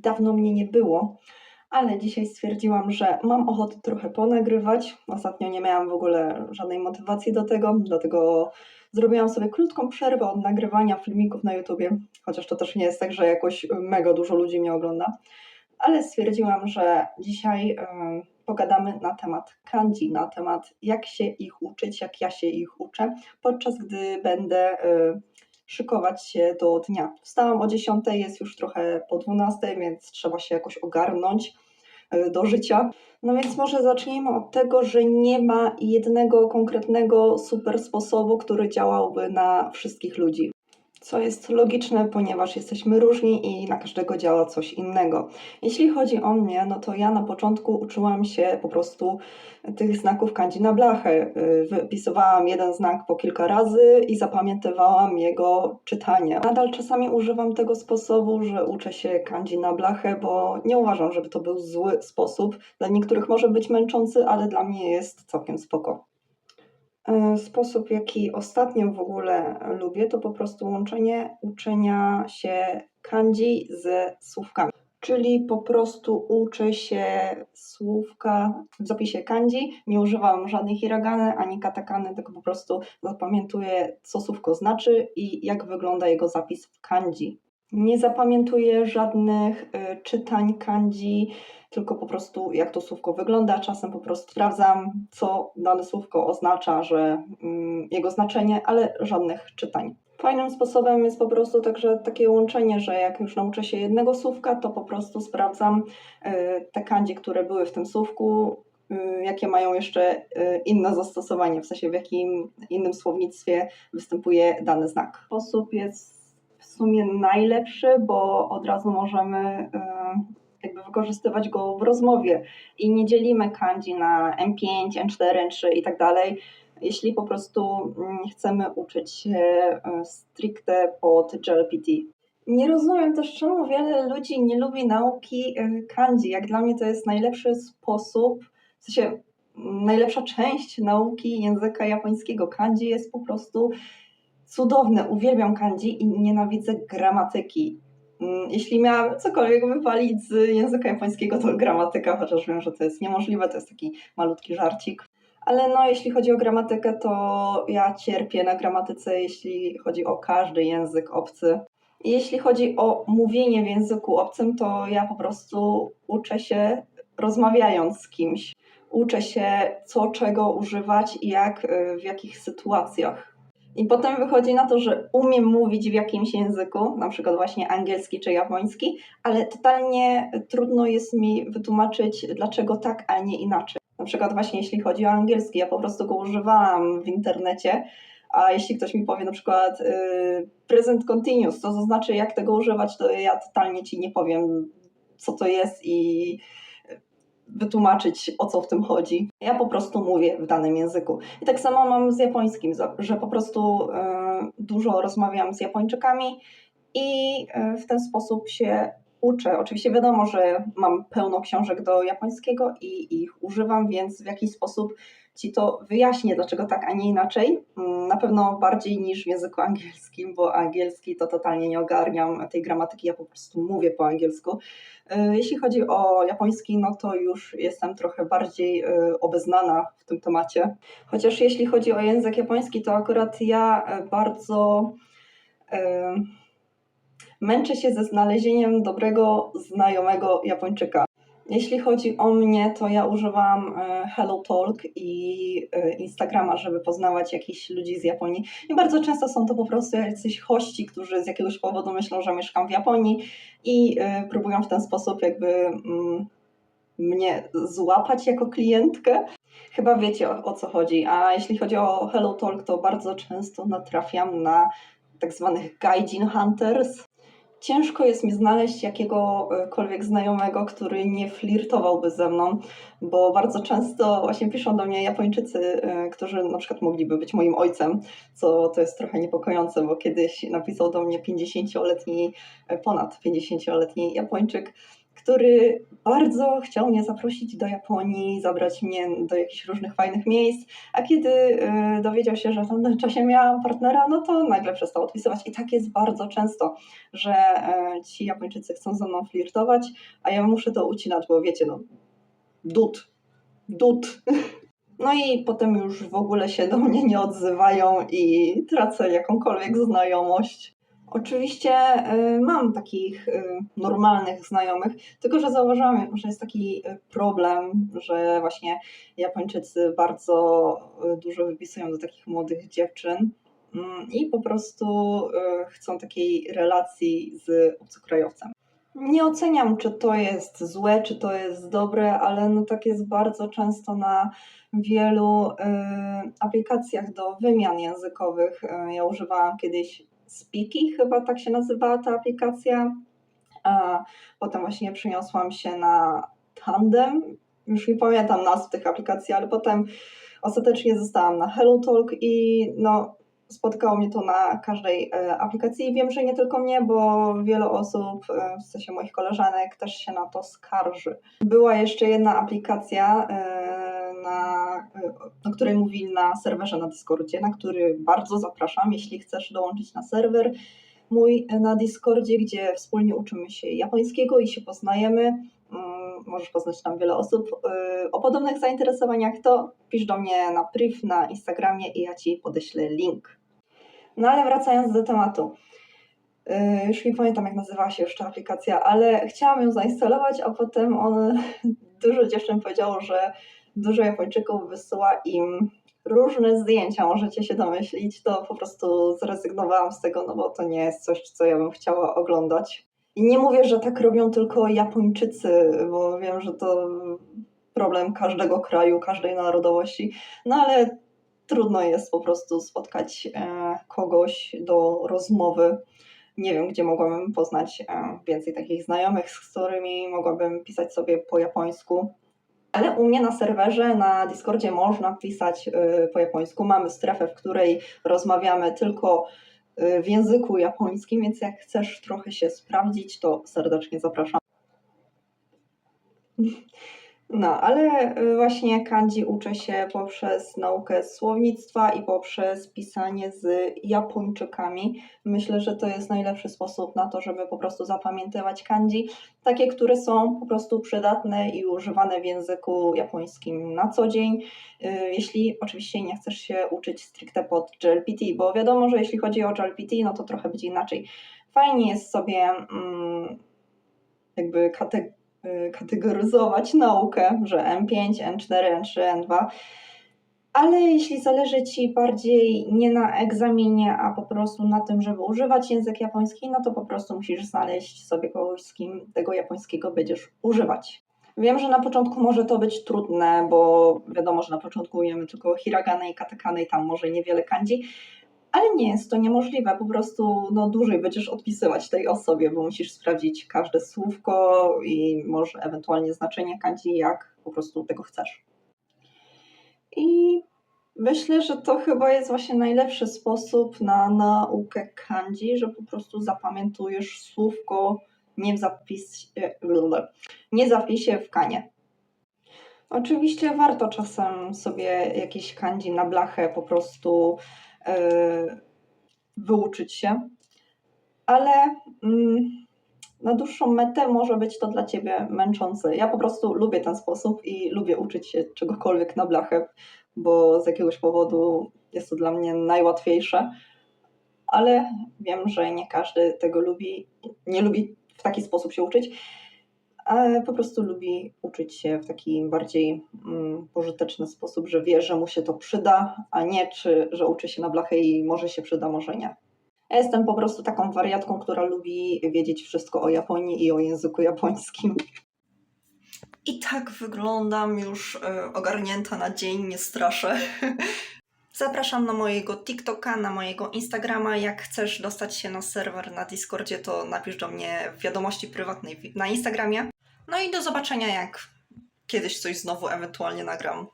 Dawno mnie nie było, ale dzisiaj stwierdziłam, że mam ochotę trochę ponagrywać. Ostatnio nie miałam w ogóle żadnej motywacji do tego, dlatego zrobiłam sobie krótką przerwę od nagrywania filmików na YouTubie, chociaż to też nie jest tak, że jakoś mega dużo ludzi mnie ogląda. Ale stwierdziłam, że dzisiaj y, pogadamy na temat kanji, na temat jak się ich uczyć, jak ja się ich uczę, podczas gdy będę y, szykować się do dnia. Wstałam o 10, jest już trochę po 12, więc trzeba się jakoś ogarnąć y, do życia. No więc może zacznijmy od tego, że nie ma jednego konkretnego super sposobu, który działałby na wszystkich ludzi. Co jest logiczne, ponieważ jesteśmy różni i na każdego działa coś innego. Jeśli chodzi o mnie, no to ja na początku uczyłam się po prostu tych znaków kanji na blachę. Y, Wypisywałam jeden znak po kilka razy i zapamiętywałam jego czytanie. Nadal czasami używam tego sposobu, że uczę się kanji na blachę, bo nie uważam, żeby to był zły sposób. Dla niektórych może być męczący, ale dla mnie jest całkiem spoko. E, Sposób, jaki ostatnio w ogóle lubię, to po prostu łączenie uczenia się kanji ze słówkami. Czyli po prostu uczę się słówka w zapisie kanji, nie używam żadnej hiragany ani katakany, tylko po prostu zapamiętuję, co słówko znaczy i jak wygląda jego zapis w kanji. Nie zapamiętuję żadnych y, czytań kanji, tylko po prostu jak to słówko wygląda. Czasem po prostu sprawdzam, co dane słówko oznacza, że mm, jego znaczenie, ale żadnych czytań. Fajnym sposobem jest po prostu także takie łączenie, że jak już nauczę się jednego słówka, to po prostu sprawdzam y, te kanji, które były w tym słówku, y, jakie mają jeszcze inne zastosowanie, w sensie w jakim innym słownictwie występuje dany znak. Sposób jest sumie najlepszy, bo od razu możemy y, jakby wykorzystywać go w rozmowie i nie dzielimy kanji na M5, N4, N3 i tak dalej. Jeśli po prostu mm, chcemy uczyć się y, stricte pod GLPT. Nie rozumiem też, czemu wiele ludzi nie lubi nauki y, kanji. Jak dla mnie to jest najlepszy sposób, w sensie mm, najlepsza część nauki języka japońskiego. Kanji jest po prostu cudowne. Uwielbiam kanji i nienawidzę gramatyki. Mm, Jeśli miałam cokolwiek wypalić z języka japońskiego, to gramatyka, chociaż wiem, że to jest niemożliwe, to jest taki malutki żarcik. Ale no, jeśli chodzi o gramatykę, to ja cierpię na gramatyce, jeśli chodzi o każdy język obcy. Jeśli chodzi o mówienie w języku obcym, to ja po prostu uczę się rozmawiając z kimś. Uczę się, co czego używać i jak, y, w jakich sytuacjach. I potem wychodzi na to, że umiem mówić w jakimś języku, na przykład właśnie angielski czy japoński, ale totalnie trudno jest mi wytłumaczyć, dlaczego tak, a nie inaczej. Na przykład właśnie jeśli chodzi o angielski, ja po prostu go używałam w internecie, a jeśli ktoś mi powie na przykład y, present continuous, to znaczy jak tego używać, to ja totalnie ci nie powiem, co to jest i wytłumaczyć, o co w tym chodzi. Ja po prostu mówię w danym języku. I tak samo mam z japońskim, że po prostu y, dużo rozmawiam z Japończykami i y, w ten sposób się uczę. Oczywiście wiadomo, że mam pełno książek do japońskiego i ich używam, więc w jakiś sposób ci to wyjaśnię, dlaczego tak, a nie inaczej. Mm, Na pewno bardziej niż w języku angielskim, bo angielski to totalnie nie ogarniam tej gramatyki, ja po prostu mówię po angielsku. Y, Jeśli chodzi o japoński, no to już jestem trochę bardziej y, obeznana w tym temacie. Chociaż jeśli chodzi o język japoński, to akurat ja y, bardzo męczę się ze znalezieniem dobrego znajomego Japończyka. Jeśli chodzi o mnie, to ja używam e, Hello Talk i e, Instagrama, żeby poznawać jakichś ludzi z Japonii. I bardzo często są to po prostu jacyś hości, którzy z jakiegoś powodu myślą, że mieszkam w Japonii i e, próbują w ten sposób jakby mm, mnie złapać jako klientkę. Chyba wiecie o, o co chodzi. A jeśli chodzi o Hello Talk, to bardzo często natrafiam na tak zwanych gaijin hunters. Ciężko jest mi znaleźć jakiegokolwiek znajomego, który nie flirtowałby ze mną, bo bardzo często właśnie piszą do mnie Japończycy, e, którzy na przykład mogliby być moim ojcem, co to jest trochę niepokojące, bo kiedyś napisał do mnie 50-letni, e, ponad 50-letni Japończyk, który bardzo chciał mnie zaprosić do Japonii, zabrać mnie do jakichś różnych fajnych miejsc, a kiedy y, dowiedział się, że w tamtym czasie miałam partnera, no to nagle przestał odpisywać. I tak jest bardzo często, że y, ci Japończycy chcą ze mną flirtować, a ja muszę to ucinać, bo wiecie, no, dud, dud. No i potem już w ogóle się do mnie nie odzywają i tracę jakąkolwiek znajomość. Oczywiście y, mam takich y, normalnych znajomych, tylko że zauważyłam, że jest taki y, problem, że właśnie Japończycy bardzo dużo wypisują do takich młodych dziewczyn mm, i po prostu chcą takiej relacji z obcokrajowcem. Nie oceniam, czy to jest złe, czy to jest dobre, ale no tak jest bardzo często na wielu y, aplikacjach do wymian językowych. Ja używałam kiedyś Speaky, chyba tak się nazywała ta aplikacja. Potem właśnie przeniosłam się na Tandem. Już nie pamiętam nazw tych aplikacji, ale potem ostatecznie zostałam na HelloTalk i no, spotkało mnie to na każdej e, aplikacji i wiem, że nie tylko mnie, bo wiele osób, e, w sensie moich koleżanek, też się na to skarży. Była jeszcze jedna aplikacja, e, na, na której mówili na serwerze na Discordzie, na który bardzo zapraszam, jeśli chcesz dołączyć na serwer mój na Discordzie, gdzie wspólnie uczymy się japońskiego i się poznajemy. Mm, Możesz poznać tam wiele osób y, o podobnych zainteresowaniach, to pisz do mnie na priv na Instagramie i ja Ci podeślę link. No ale wracając do tematu. Y, Już nie pamiętam, jak nazywała się ta aplikacja, ale chciałam ją zainstalować, a potem on, dużo dziewczyn powiedziało, że dużo Japończyków wysyła im różne zdjęcia, możecie się domyślić, to po prostu zrezygnowałam z tego, no bo to nie jest coś, co ja bym chciała oglądać. I nie mówię, że tak robią tylko Japończycy, bo wiem, że to problem każdego kraju, każdej narodowości, no ale trudno jest po prostu spotkać e, kogoś do rozmowy. Nie wiem, gdzie mogłabym poznać e, więcej takich znajomych, z którymi mogłabym pisać sobie po japońsku. Ale u mnie na serwerze, na Discordzie można pisać y, po japońsku. Mamy strefę, w której rozmawiamy tylko y, w języku japońskim, więc jak chcesz trochę się sprawdzić, to serdecznie zapraszam. No, ale y, właśnie kanji uczę się poprzez naukę słownictwa i poprzez pisanie z Japończykami. Myślę, że to jest najlepszy sposób na to, żeby po prostu zapamiętywać kanji, takie, które są po prostu przydatne i używane w języku japońskim na co dzień. Y, Jeśli oczywiście nie chcesz się uczyć stricte pod JLPT, bo wiadomo, że jeśli chodzi o JLPT, no to trochę będzie inaczej. Fajnie jest sobie mm, jakby kate- y, kategoryzować naukę, że M5, N4, N3, N2. Ale jeśli zależy Ci bardziej nie na egzaminie, a po prostu na tym, żeby używać język japoński, no to po prostu musisz znaleźć sobie kogoś, z kim tego japońskiego będziesz używać. Wiem, że na początku może to być trudne, bo wiadomo, że na początku umiemy tylko hiragany i katakany i tam może niewiele kanji, ale nie jest to niemożliwe, po prostu no, dłużej będziesz odpisywać tej osobie, bo musisz sprawdzić każde słówko i może ewentualnie znaczenie kanji, jak po prostu tego chcesz. I myślę, że to chyba jest właśnie najlepszy sposób na naukę kanji, że po prostu zapamiętujesz słówko nie w zapisie, nie zapisie w kanie. Oczywiście warto czasem sobie jakieś kanji na blachę po prostu wyuczyć się, ale mm, na dłuższą metę może być to dla Ciebie męczące. Ja po prostu lubię ten sposób i lubię uczyć się czegokolwiek na blachę, bo z jakiegoś powodu jest to dla mnie najłatwiejsze, ale wiem, że nie każdy tego lubi, nie lubi w taki sposób się uczyć, ale po prostu lubi uczyć się w taki bardziej mm, pożyteczny sposób, że wie, że mu się to przyda, a nie czy, że uczy się na blachę i może się przyda, może nie. Ja jestem po prostu taką wariatką, która lubi wiedzieć wszystko o Japonii i o języku japońskim. I tak wyglądam już e, ogarnięta na dzień, nie straszę. Zapraszam na mojego TikToka, na mojego Instagrama. Jak chcesz dostać się na serwer na Discordzie, to napisz do mnie w wiadomości prywatnej na Instagramie. No i do zobaczenia, jak kiedyś coś znowu ewentualnie nagram.